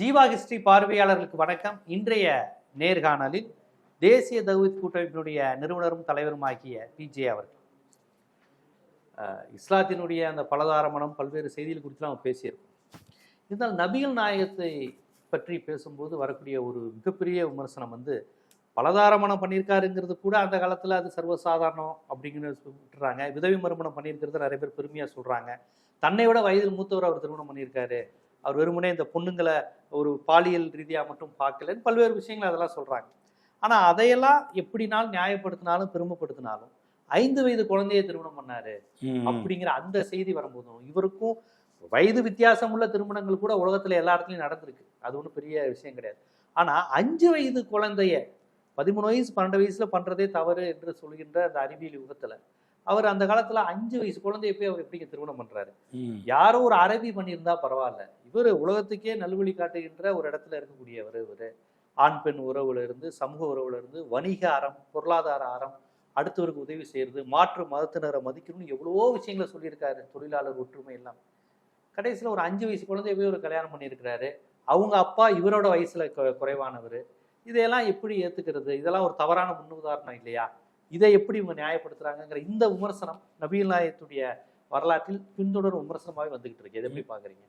Jeeva history பார்வையாளர்களுக்கு வணக்கம். இன்றைய நேர்காணலில் தேசிய தௌஹீத் கூட்டமைப்பினுடைய நிறுவனரும் தலைவருமாகிய பிஜே அவர்கள். இஸ்லாத்தினுடைய அந்த பலதாரமனம் பல்வேறு செய்திகள் குறித்து நாம் பேசியிருக்கோம். இருந்தால் நபிகள் நாயகத்தை பற்றி பேசும்போது வரக்கூடிய ஒரு மிகப்பெரிய விமர்சனம் வந்து பலதாரமணம் பண்ணியிருக்காருங்கிறது கூட அந்த காலத்தில் அது சர்வசாதாரணம் அப்படிங்கிறது விட்டுறாங்க விதவி மறுமணம் பண்ணியிருக்கிறது நிறைய பேர் பெருமையாக சொல்கிறாங்க தன்னை விட வயதில் மூத்தவர் அவர் திருமணம் பண்ணியிருக்காரு. அவர் வெறுமனே இந்த பொண்ணுங்களை ஒரு பாலியல் ரீதியாக மட்டும் பார்க்கலன்னு பல்வேறு விஷயங்கள் அதெல்லாம் சொல்கிறாங்க ஆனால் அதையெல்லாம் எப்படினாலும் நியாயப்படுத்தினாலும் பெருமைப்படுத்தினாலும் ஐந்து வயது குழந்தையை திருமணம் பண்ணாரு அப்படிங்கிற அந்த செய்தி வரும்போதும் இவருக்கும் வயது வித்தியாசம் உள்ள திருமணங்கள் கூட உலகத்துல எல்லா இடத்துலையும் நடந்திருக்கு. அது ஒன்றும் பெரிய விஷயம் கிடையாது. ஆனா அஞ்சு வயது குழந்தைய பதிமூணு வயசு பன்னெண்டு வயசுல பண்றதே தவறு என்று சொல்கின்ற அந்த அறிவியல் யுகத்துல அவர் அந்த காலத்துல அஞ்சு வயசு குழந்தைய போய் அவர் எப்படிங்க திருமணம் பண்றாரு? யாரோ ஒரு அரபி பண்ணியிருந்தா பரவாயில்ல. இவர் உலகத்துக்கே நல்வழி காட்டுகின்ற ஒரு இடத்துல இருக்கக்கூடியவர் இவர் ஆண் பெண் உறவுல இருந்து சமூக உறவுல இருந்து வணிக அறம் பொருளாதார அறம் அடுத்தவருக்கு உதவி செய்யறது மாற்று மதத்தினரை மதிக்கணும்னு எவ்வளவோ விஷயங்களை சொல்லியிருக்காரு தொழிலாளர் ஒற்றுமை எல்லாம். கடைசியில் ஒரு அஞ்சு வயசு குழந்தைய போய் ஒரு கல்யாணம் பண்ணியிருக்கிறாரு. அவங்க அப்பா இவரோட வயசுல குறைவானவர். இதையெல்லாம் எப்படி ஏத்துக்கிறது? இதெல்லாம் ஒரு தவறான முன்னுதாரணம் இல்லையா? இதை எப்படி இவங்க நியாயப்படுத்துறாங்கங்கிற இந்த விமர்சனம் நபிகள் நாயகத்துடைய வரலாற்றில் பின்தொடரும் விமர்சனமாகவே வந்துகிட்டு இருக்கு. இதை எப்படி பாக்குறீங்க?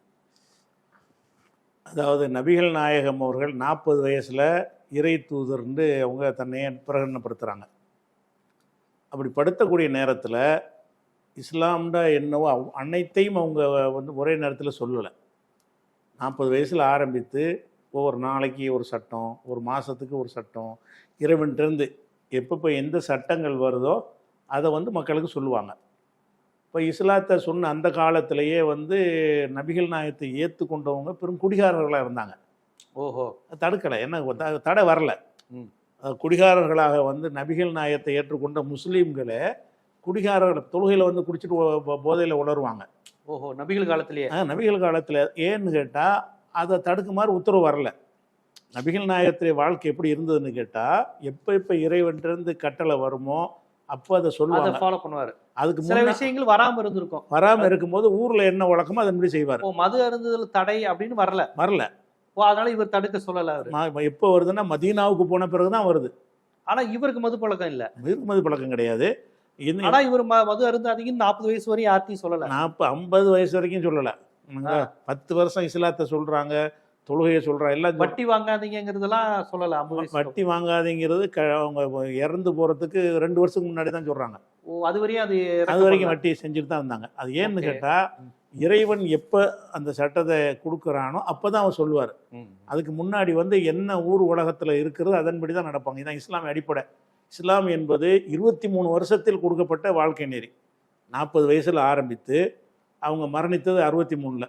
அதாவது நபிகள் நாயகம் அவர்கள் நாற்பது வயசில் இறை தூதர்னு அவங்க தன்னையே பிரகடனப்படுத்துகிறாங்க அப்படி படுத்தக்கூடிய நேரத்தில் இஸ்லாம்டா என்னவோ அனைத்தையும் அவங்க வந்து ஒரே நேரத்தில் சொல்லலை. நாற்பது வயசில் ஆரம்பித்து ஒவ்வொரு நாளைக்கு ஒரு சட்டம் ஒரு மாதத்துக்கு ஒரு சட்டம் இறைவன்கிட்டருந்து எப்பப்போ எந்த சட்டங்கள் வருதோ அதை வந்து மக்களுக்கு சொல்லுவாங்க. இப்போ இஸ்லாத்தை சொன்ன அந்த காலத்திலேயே வந்து நபிகள் நாயகத்தை ஏற்றுக்கொண்டவங்க பெரும் குடிகாரர்களாக இருந்தாங்க. ஓஹோ. தடுக்கலை. என்ன தடை வரல. குடிகாரர்களாக வந்து நபிகள் நாயகத்தை ஏற்றுக்கொண்ட முஸ்லீம்களே குடிகாரர்கள் தொழுகையில் வந்து குடிச்சிட்டு போதையில் உணருவாங்க ஓஹோ நபிகள் காலத்திலேயே. நபிகள் காலத்தில். ஏன்னு கேட்டால் அதை தடுக்குமாறு உத்தரவு வரல. நபிகள் நாயகத்துடைய வாழ்க்கை எப்படி இருந்ததுன்னு கேட்டால் எப்போ எப்போ இறைவன்றிருந்து கட்டளை வருமோ அப்போ அதை அதை சொல்லுவாங்க ஃபாலோ பண்ணுவாரு. அதுக்கு சில விஷயங்கள் வராம இருந்திருக்கும். வராமல் இருக்கும்போது ஊரில் என்ன வழக்கமோ அதன்படி செய்வார். மது அருந்துதல் தடை அப்படின்னு வரல. வரல. ஓ அதனால இவர் தடுக்க சொல்லல எப்போ வருதுன்னா மதீனாவுக்கு போன பிறகு தான் வருது. ஆனா இவருக்கு மது பழக்கம் இல்ல. வெறுமதி பழக்கம் கிடையாது. ஆனா இவர் மது அருந்தாதீங்கன்னு நாற்பது வயசு வரையும் யார்ட்டையும் சொல்லல. நாற்பது ஐம்பது வயசு வரைக்கும் சொல்லலை. பத்து வருஷம் இஸ்லாத்தை சொல்கிறாங்க தொழுகையை சொல்கிறாங்க எல்லாம். வட்டி வாங்காதீங்கிறதெல்லாம் சொல்லல ஐம்பது வயசு வட்டி வாங்காதீங்கிறது க அவங்க இறந்து போகிறதுக்கு ரெண்டு வருஷத்துக்கு முன்னாடி தான் சொல்கிறாங்க ஓ அது வரையும் அது அது வரைக்கும் வட்டி செஞ்சுட்டு தான் இருந்தாங்க. அது ஏன்னு. கேட்டால் இறைவன் எப்போ அந்த சட்டத்தை கொடுக்குறானோ அப்போ தான் அவன் சொல்லுவார். அதுக்கு முன்னாடி வந்து என்ன ஊர் உலகத்தில் இருக்கிறது அதன்படி தான் நடப்பாங்க. இதுதான் இஸ்லாமிய அடிப்படை. இஸ்லாம் என்பது இருபத்தி மூணு வருஷத்தில் கொடுக்கப்பட்ட வாழ்க்கை நெறி. நாற்பது வயசில் ஆரம்பித்து அவங்க மரணித்தது அறுபத்தி மூணில்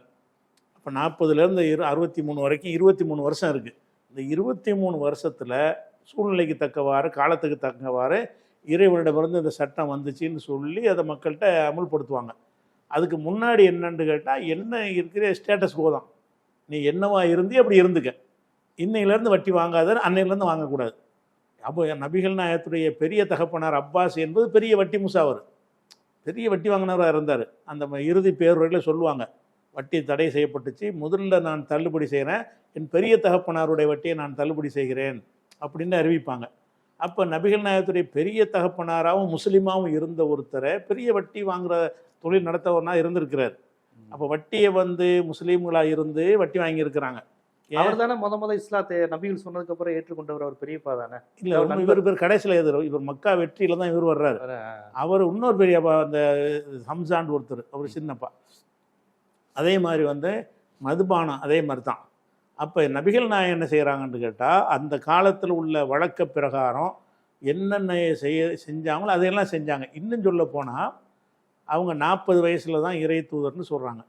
இப்போ நாற்பதுலேருந்து இரு அறுபத்தி மூணு வரைக்கும் இருபத்தி மூணு வருஷம் இருக்குது இந்த இருபத்தி மூணு வருஷத்தில் சூழ்நிலைக்கு தக்கவாறு காலத்துக்கு தக்கவாறு இறைவனிடமிருந்து இந்த சட்டம் வந்துச்சுன்னு சொல்லி அதை மக்கள்கிட்ட அமுல்படுத்துவாங்க. அதுக்கு முன்னாடி என்னன்னு கேட்டால் என்ன இருக்கிற ஸ்டேட்டஸ் கோ தான். நீ என்னவா இருந்தே அப்படி இருந்துக்க. இன்னையிலேருந்து வட்டி வாங்காத அன்னையிலேருந்து வாங்கக்கூடாது. அப்போ நபிகள் நாயகத்துடைய பெரிய தகப்பனார் அப்பாஸ் என்பது பெரிய வட்டி முசாவர். பெரிய வட்டி வாங்கினவராக இருந்தார். அந்த இறுதி பேருரையில் சொல்லுவாங்க. வட்டி தடை செய்யப்பட்டுச்சு. முதல்ல நான் தள்ளுபடி செய்கிறேன் என் பெரிய தகப்பனாருடைய வட்டியை நான் தள்ளுபடி செய்கிறேன் அப்படின்னு அறிவிப்பாங்க. அப்போ நபிகள் நாயகத்துடைய பெரிய தகப்பனாராகவும் முஸ்லீமாவும் இருந்த ஒருத்தரை பெரிய வட்டி வாங்குற தொழில் நடத்தவர்னா இருந்திருக்கிறார். அப்போ வட்டியை வந்து முஸ்லீம்களாக இருந்து வட்டி வாங்கியிருக்கிறாங்க? அவர் தானே முத முத இஸ்லாத்தை நபிகள் சொன்னதுக்கு அப்புறம் ஏற்றுக்கொண்டவர் அவர் பெரியப்பா தானே? இல்லை இவர் பேர் கடைசியில் எதிர் இவர் மக்கா வெற்றியில தான் இவர் வர்றாரு. அவர் இன்னொரு பெரிய அப்பா, அந்த ஹம்சான் ஒருத்தர் அவர் சின்னப்பா. அதே மாதிரி வந்து மதுபானம் அதே மாதிரி தான் அப்போ நபிகள் நாயகம் என்ன செய்கிறாங்கன்னு கேட்டால் அந்த காலத்தில் உள்ள வழக்க பிரகாரம் என்னென்ன செய்ய செஞ்சாங்களோ அதையெல்லாம் செஞ்சாங்க. இன்னும் சொல்ல போனால் அவங்க நாற்பது வயசில் தான் இறை தூதர்னு சொல்கிறாங்க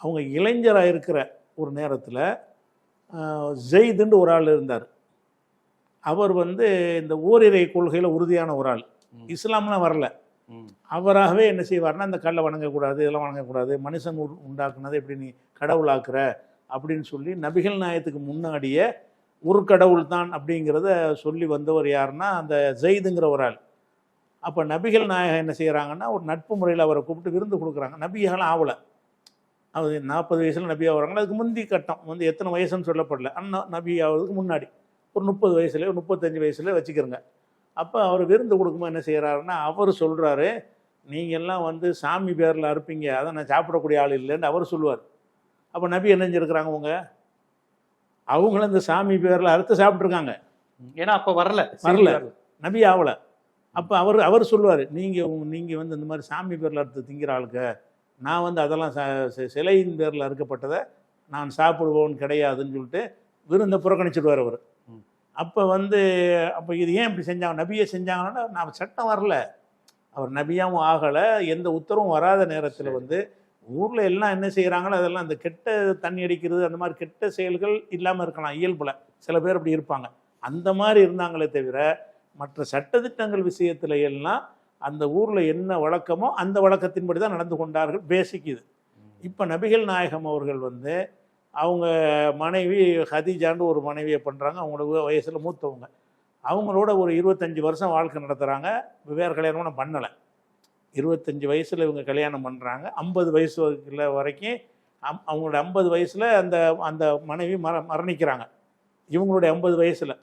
அவங்க இளைஞராக இருக்கிற ஒரு நேரத்தில் ஜெய்துன்னு ஒரு ஆள் இருந்தார். அவர் வந்து இந்த ஓரிரை கொள்கையில் உறுதியான ஒரு ஆள். இஸ்லாம்லாம் வரல. அவராகவே என்ன செய்வார்னா அந்த கல்லை வணங்கக்கூடாது இதெல்லாம் வணங்கக்கூடாது மனுஷன் உண்டாக்குனதை எப்படி நீ கடவுளாக்குற? அப்படின்னு சொல்லி நபிகள் நாயத்துக்கு முன்னாடியே ஒரு கடவுள் தான் அப்படிங்கிறத சொல்லி வந்தவர் யாருன்னா அந்த ஜெயிதுங்கிற ஒரு ஆள் அப்போ நபிகள் நாயகம் என்ன செய்கிறாங்கன்னா ஒரு நட்பு முறையில் அவரை கூப்பிட்டு விருந்து கொடுக்குறாங்க. நபிகள் ஆகலை அது நாற்பது வயசில் நபியாக ஆகுறாங்க அதுக்கு முந்தி கட்டம். வந்து எத்தனை வயசுன்னு சொல்லப்படல. அண்ணா நபி ஆகிறதுக்கு முன்னாடி. ஒரு முப்பது வயசுல முப்பத்தஞ்சு வயசுல வச்சுக்கிறோங்க. அப்போ அவர் விருந்து கொடுக்கும்போது என்ன செய்கிறாருன்னா அவர் சொல்கிறாரு எல்லாம் வந்து சாமி பேரில் அறுப்பீங்க அதை நான் சாப்பிடக்கூடிய ஆள் இல்லைன்னு அவர் சொல்லுவார். அப்போ நபி என்ன செஞ்சுருக்கிறாங்க அவங்க அவங்களும் இந்த சாமி பேரில் அறுத்து சாப்பிட்ருக்காங்க ஏன்னா அப்ப வரல. வரல. நபி ஆகலை அப்போ அவர் அவர் சொல்லுவார் நீங்கள் நீங்கள் வந்து இந்த மாதிரி சாமி பேரில் அறுத்து திங்கிற ஆளுக்கு நான் வந்து அதெல்லாம் சிலையின் பேரில் அறுக்கப்பட்டதை நான் சாப்பிடுவோன்னு கிடையாதுன்னு சொல்லிட்டு விருந்தை புறக்கணிச்சிடுவார் அவர். அப்போ வந்து அப்போ இது ஏன் இப்படி செஞ்சாங்க? நபியை செஞ்சாங்கன்னா நான் சட்டம் வரல. அவர் நபியாவும் ஆகலை. எந்த உத்தரவும் வராத நேரத்தில். வந்து ஊரில் எல்லாம் என்ன செய்கிறாங்களோ அதெல்லாம் அந்த கெட்ட தண்ணி அடிக்கிறது அந்த மாதிரி கெட்ட செயல்கள் இல்லாமல் இருக்கலாம் இயல்பில். சில பேர் அப்படி இருப்பாங்க. அந்த மாதிரி இருந்தாங்களே தவிர மற்ற சட்டதிட்டங்கள் விஷயத்துல எல்லாம் அந்த ஊரில் என்ன வழக்கமோ அந்த வழக்கத்தின்படி தான் நடந்து கொண்டார்கள் பேசிக் இது. இப்போ நபிகள் நாயகம் அவர்கள் வந்து அவங்க மனைவி ஹதீஜான்னு ஒரு மனைவியை பண்ணுறாங்க அவங்களோட வயசில் மூத்தவங்க. அவங்களோட ஒரு இருபத்தஞ்சி வருஷம் வாழ்க்கை நடத்துகிறாங்க வேறு கல்யாணம் பண்ணலை. இருபத்தஞ்சி வயசில் இவங்க கல்யாணம் பண்ணுறாங்க ஐம்பது வயசு வரைக்கும் அம் அவங்களோட ஐம்பது வயசில் அந்த அந்த மனைவி மர மரணிக்கிறாங்க. இவங்களுடைய ஐம்பது வயசில்.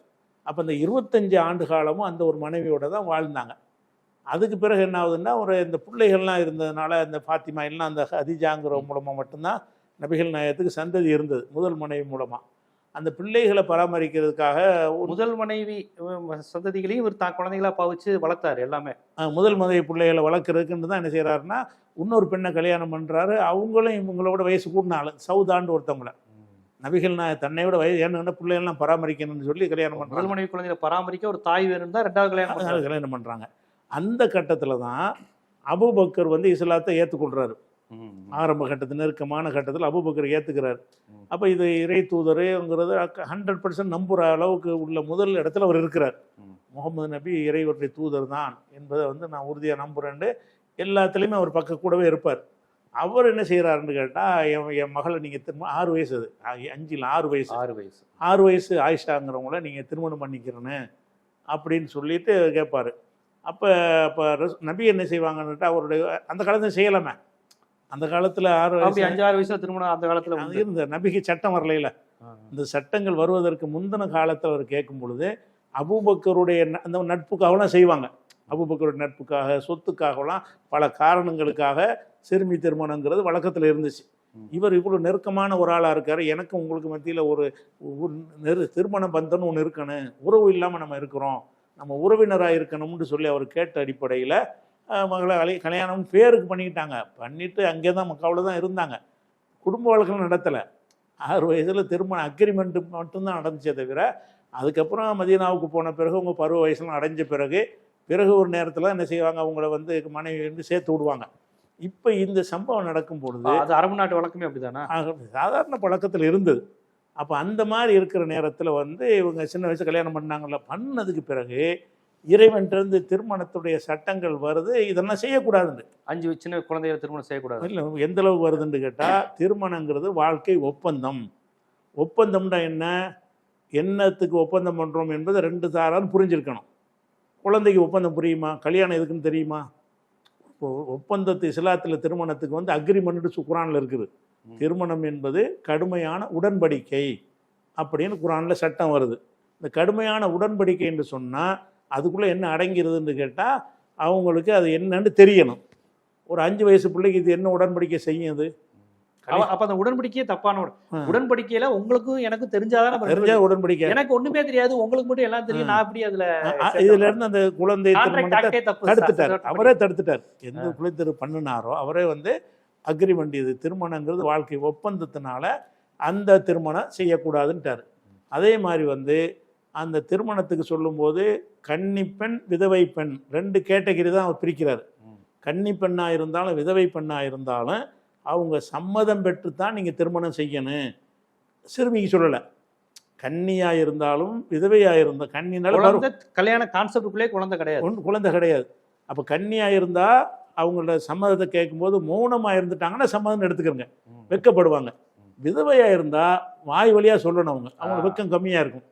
அப்போ இந்த இருபத்தஞ்சி ஆண்டு காலமும் அந்த ஒரு மனைவியோட தான் வாழ்ந்தாங்க. அதுக்கு பிறகு என்ன ஆகுதுன்னா ஒரு இந்த பிள்ளைகள்லாம் இருந்ததுனால இந்த ஃபாத்திமா எல்லாம் அந்த ஹதிஜாங்கிற மூலமாக மட்டும்தான் நபிகள் நாயகத்துக்கு சந்ததி இருந்தது முதல் மனைவி மூலமாக அந்த பிள்ளைகளை பராமரிக்கிறதுக்காக முதல் மனைவி சந்ததிகளையும் இவர் தான் குழந்தைகளா பாவிச்சு வளர்த்தாரு எல்லாமே. முதல் மனைவி பிள்ளைகளை வளர்க்குறதுக்குன்னு தான் என்ன செய்கிறாருன்னா இன்னொரு பெண்ணை கல்யாணம் பண்ணுறாரு அவங்களும் இவங்களோட வயசு கூடினால சவுதாண்டு ஒருத்தவங்கள. நபிகள் நாயகம் தன்னையோட வயசு ஏன்னா பிள்ளைகள்லாம் பராமரிக்கணும்னு சொல்லி கல்யாணம் முதல் பண்ணுறாங்க மனைவி குழந்தைகளை பராமரிக்க ஒரு தாய் வேணும் தான் ரெண்டாவது கல்யாணம். கல்யாணம் பண்ணுறாங்க அந்த கட்டத்தில் தான் அபூபக்கர் வந்து இஸ்லாத்தை ஏற்றுக்கொள்கிறாரு. ஆரம்ப கட்டத்து நெருக்கமான கட்டத்தில் அபூபக்கர் ஏற்றுக்கிறார். அப்போ இது இறை தூதருங்கிறது ஹண்ட்ரட் பர்சன்ட் நம்புகிற அளவுக்கு உள்ள முதல் இடத்துல அவர் இருக்கிறார். முகமது நபி இறைவருடைய தூதர் தான் என்பதை வந்து நான் உறுதியாக நம்புகிறேன்ட்டு எல்லாத்துலேயுமே அவர் பக்க கூடவே இருப்பார். அவர் என்ன செய்கிறாருன்னு கேட்டால் என் என் மகளை நீங்கள் திரும்ப ஆறு வயசு அது. அஞ்சில் ஆறு வயசு. ஆறு வயசு. ஆறு வயசு ஆயிஷாங்கிறவங்கள நீங்கள் திருமணம் பண்ணிக்கிறேன்னு அப்படின்னு சொல்லிட்டு கேட்பார் அப்போ இப்போ நபி என்ன செய்வாங்கன்னுட்டு அவருடைய அந்த காலத்தில் செய்யலாமே. அந்த காலத்தில் ஆறு அப்படி வயசு அஞ்சு ஆறு வயசுல திருமணம் அந்த காலத்துல இருந்த நபிக்கு சட்டம் வரலையில. இந்த சட்டங்கள் வருவதற்கு முந்தின காலத்தில் அவர் கேட்கும் பொழுது அபூபக்கருடைய அந்த நட்புக்காகலாம் செய்வாங்க. அபூபக்கருடைய நட்புக்காக சொத்துக்காகலாம் பல காரணங்களுக்காக சிறுமி திருமணங்கிறது வழக்கத்தில் இருந்துச்சு. இவர் இவ்வளோ நெருக்கமான ஒரு ஆளாக இருக்கார். எனக்கு உங்களுக்கு மத்தியில் ஒரு ஒரு நெரு திருமண பந்தம்னு ஒன்று இருக்கணும். உறவு இல்லாமல் நம்ம இருக்கிறோம். நம்ம உறவினராக இருக்கணும்னு சொல்லி அவர் கேட்ட அடிப்படையில் மகளை அழி கல்யாணம் பேருக்கு பண்ணிக்கிட்டாங்க. பண்ணிட்டு அங்கே தான் மக்காவில் தான் இருந்தாங்க. குடும்ப வழக்கம் நடத்தலை. ஆறு வயசில் திருமண அக்ரிமெண்ட் மட்டும்தான் நடந்துச்சே தவிர அதுக்கப்புறம் மதீனாவுக்கு போன பிறகு அவங்க பருவ வயசுலாம் அடைஞ்ச பிறகு பிறகு ஒரு நேரத்தில் என்ன செய்வாங்க? அவங்கள வந்து மனைவி வந்து சேர்த்து விடுவாங்க. இப்போ இந்த சம்பவம் நடக்கும் பொழுது அது அரபு நாட்டு வழக்கமே அப்படிதானா? சாதாரண பழக்கத்தில் இருந்தது. அப்போ அந்த மாதிரி இருக்கிற நேரத்தில் வந்து இவங்க சின்ன வயசு கல்யாணம் பண்ணாங்கல்ல பண்ணதுக்கு பிறகு இறைவன்கிட்டருந்து திருமணத்துடைய சட்டங்கள் வருது இதெல்லாம் செய்யக்கூடாதுன்னு. அஞ்சு சின்ன குழந்தைகளை திருமணம் செய்யக்கூடாது. இல்லை எந்த அளவுக்கு வருதுன்னு கேட்டால் திருமணங்கிறது வாழ்க்கை ஒப்பந்தம். ஒப்பந்தம்னா என்ன? என்னத்துக்கு ஒப்பந்தம் பண்ணுறோம் என்பது ரெண்டு தாரான்னு புரிஞ்சிருக்கணும். குழந்தைக்கு ஒப்பந்தம் புரியுமா? கல்யாணம் எதுக்குன்னு தெரியுமா? இப்போ ஒப்பந்தத்து இஸ்லாத்தில் திருமணத்துக்கு வந்து அக்ரிமெண்ட் குரானில் இருக்குது. திருமணம் என்பது கடுமையான உடன்படிக்கை அப்படின்னு குரானில் சட்டம் வருது. இந்த கடுமையான உடன்படிக்கை என்று சொன்னால் அதுக்குள்ளே என்ன அடங்கிறதுன்னு கேட்டால் அவங்களுக்கு அது என்னன்னு தெரியணும். ஒரு அஞ்சு வயசு பிள்ளைக்கு இது என்ன உடன்படிக்கை செய்யும் அது? அப்ப அந்த உடன்படிக்கையே தப்பான. உடன்படிக்கையில உங்களுக்கும் எனக்கும் தெரிஞ்சாதான் தெரிஞ்சா உடன்படிக்கை. எனக்கு ஒண்ணுமே தெரியாது உங்களுக்கு மட்டும் எல்லாம் தெரியும் நான் எப்படி அதுல இதுல இருந்து அந்த குழந்தை தடுத்துட்டார். அவரே தடுத்துட்டார். எந்த குழந்தை பண்ணினாரோ அவரே வந்து அக்ரிமெண்ட் இது திருமணங்கிறது வாழ்க்கை ஒப்பந்தத்தினால அந்த திருமணம் செய்யக்கூடாதுன்ட்டார். அதே மாதிரி வந்து அந்த திருமணத்துக்கு சொல்லும்போது கன்னி பெண் விதவை பெண் ரெண்டு கேட்டகரி தான் அவர் பிரிக்கிறார். கன்னி பெண்ணாக இருந்தாலும் விதவை பெண்ணாக இருந்தாலும் அவங்க சம்மதம் பெற்று தான் நீங்கள் திருமணம் செய்யணும். சிறுமிக்கு சொல்லலை. கன்னியாக இருந்தாலும் விதவையாக இருந்தால் கன்னினால கல்யாண கான்செப்டுக்குள்ளே குழந்தை கிடையாது. குழந்தை கிடையாது. அப்போ கன்னியாக இருந்தால் அவங்களோட சம்மதத்தை கேட்கும்போது மௌனமாக இருந்துட்டாங்கன்னா சம்மதம் எடுத்துக்கிறங்க ம். வெட்கப்படுவாங்க விதவையாக இருந்தால் வாய் வழியாக சொல்லணும் அவங்க. அவங்க. வெக்கம் கம்மியாக இருக்கும்.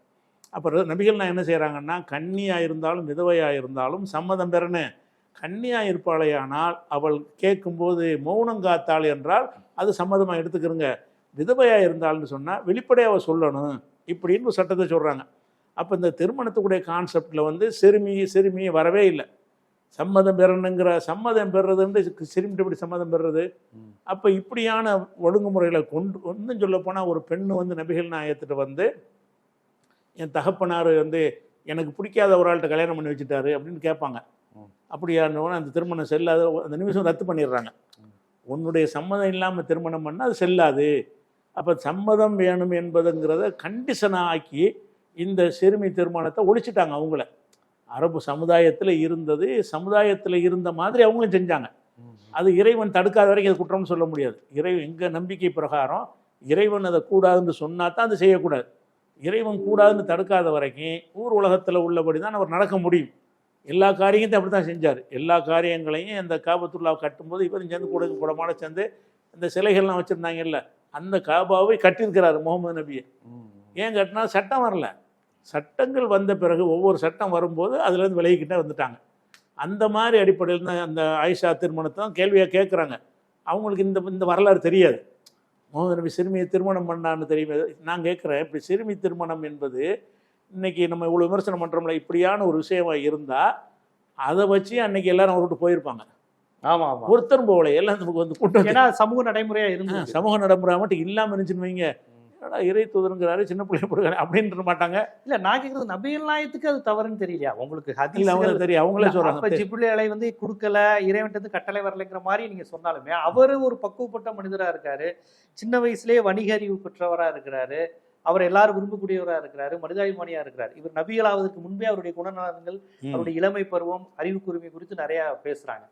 அப்போ நபிகள் நான் என்ன செய்கிறாங்கன்னா கன்னியாக இருந்தாலும் விதவையாக இருந்தாலும் சம்மதம் பெறணும் கன்னியா இருப்பாளேயானால் அவள் கேட்கும்போது மௌனம் காத்தாள் என்றால் அது சம்மதமாக எடுத்துக்கிறங்க. விதவையாக இருந்தாள்னு சொன்னால் வெளிப்படையாக அவள் சொல்லணும் இப்படின்னு ஒரு சட்டத்தை சொல்கிறாங்க அப்போ இந்த திருமணத்துக்குடைய கான்செப்டில் வந்து சிறுமி சிறுமி வரவே இல்லை. சம்மதம் பெறணுங்கிற சம்மதம் பெறுறதுன்னு சிறுமிட்டு எப்படி சம்மதம் பெறுறது. அப்போ இப்படியான ஒழுங்குமுறைகளை கொண்டு இன்னும் சொல்ல போனால் ஒரு பெண்ணு வந்து நபிகள் நாயகத்திட்ட வந்து என் தகப்பனார் வந்து எனக்கு பிடிக்காத ஒரு ஆள்கிட்ட கல்யாணம் பண்ணி வச்சுட்டாரு அப்படின்னு கேட்பாங்க. அப்படியானவன அந்த திருமணம் செல்லாத அந்த நிமிஷம் ரத்து பண்ணிடுறாங்க. உன்னுடைய சம்மதம் இல்லாமல் திருமணம் பண்ணால் அது செல்லாது. அப்போ சம்மதம் வேணும் என்பதுங்கிறத கண்டிஷனாக ஆக்கி இந்த சிறுமி திருமணத்தை ஒழிச்சிட்டாங்க அவங்கள. அரபு சமுதாயத்தில் இருந்தது சமுதாயத்தில் இருந்த மாதிரி அவங்களும் செஞ்சாங்க. அது இறைவன் தடுக்காத வரைக்கும் அது குற்றம்னு சொல்ல முடியாது. இறைவன் எங்கள் நம்பிக்கை பிரகாரம் இறைவன் அதை கூடாதுன்னு சொன்னா தான் அது செய்யக்கூடாது. இறைவன் கூடாதுன்னு தடுக்காத வரைக்கும் ஊர் உலகத்தில் உள்ளபடி தான் அவர் நடக்க முடியும். எல்லா காரியத்தையும் அப்படி தான் செஞ்சார். எல்லா காரியங்களையும் இந்த காபத்துல்லா கட்டும்போது இவரும் சேர்ந்து கூட கூடமாட சேர்ந்து இந்த சிலைகள்லாம் வச்சுருந்தாங்கல்ல அந்த காபாவை கட்டியிருக்கிறாரு முகமது நபியை. ஏன் கட்டினா சட்டம் வரல. சட்டங்கள் வந்த பிறகு ஒவ்வொரு சட்டம் வரும்போது அதுலேருந்து விலகிக்கிட்டே வந்துட்டாங்க. அந்த மாதிரி அடிப்படையில் தான் அந்த ஆயிஷா திருமணத்தை தான் கேள்வியாக கேட்குறாங்க அவங்களுக்கு இந்த இந்த வரலாறு தெரியாது. முகமது நபி சிறுமியை திருமணம் பண்ணான்னு தெரியும். நான் கேட்குறேன் இப்படி சிறுமி திருமணம் என்பது இன்னைக்கு நம்ம இவ்வளோ விமர்சனம் பண்ணுறோம்ல இப்படியான ஒரு விஷயமா இருந்தால் அதை வச்சு அன்னைக்கு எல்லாரும் விட்டு போயிருப்பாங்க ஆமா ஆமா. ஒருத்தரும் போகல எல்லாம் நமக்கு வந்து கூட்டம் ஏன்னா சமூக நடைமுறையா இருந்து சமூக நடைமுறை மட்டும் இல்லாமல் இருந்துச்சுன்னு வைங்க. என்னடா இறை தூதருங்கிறாரு சின்ன பிள்ளை போடுறாரு அப்படின்ற மாட்டாங்க. இல்ல நான் கேக்குறது நபிகள் நாயத்துக்கு அது தவறுன்னு தெரியலையா? உங்களுக்கு ஹதீஸ்கள் அவங்களுக்கு தெரியும். அவங்களே சொல்கிறாங்க ஜிப்ரில் அலை வந்து கொடுக்கல இறைவன்ட்டு கட்டளை வரலைங்கிற மாதிரி நீங்க சொன்னாலுமே அவரு ஒரு பக்குவப்பட்ட மனிதரா இருக்காரு. சின்ன வயசுலயே வணிக அறிவு பெற்றவரா இருக்கிறாரு. அவர் எல்லாரும் விரும்பக்கூடியவரா இருக்கிறாரு மனிதாபிமானியா இருக்கிறாரு. இவர் நபிகளாவதற்கு முன்பே அவருடைய குணநலன்கள். அவருடைய இளமை பருவம் அறிவுக்குரிமை குறித்து நிறைய பேசுறாங்க.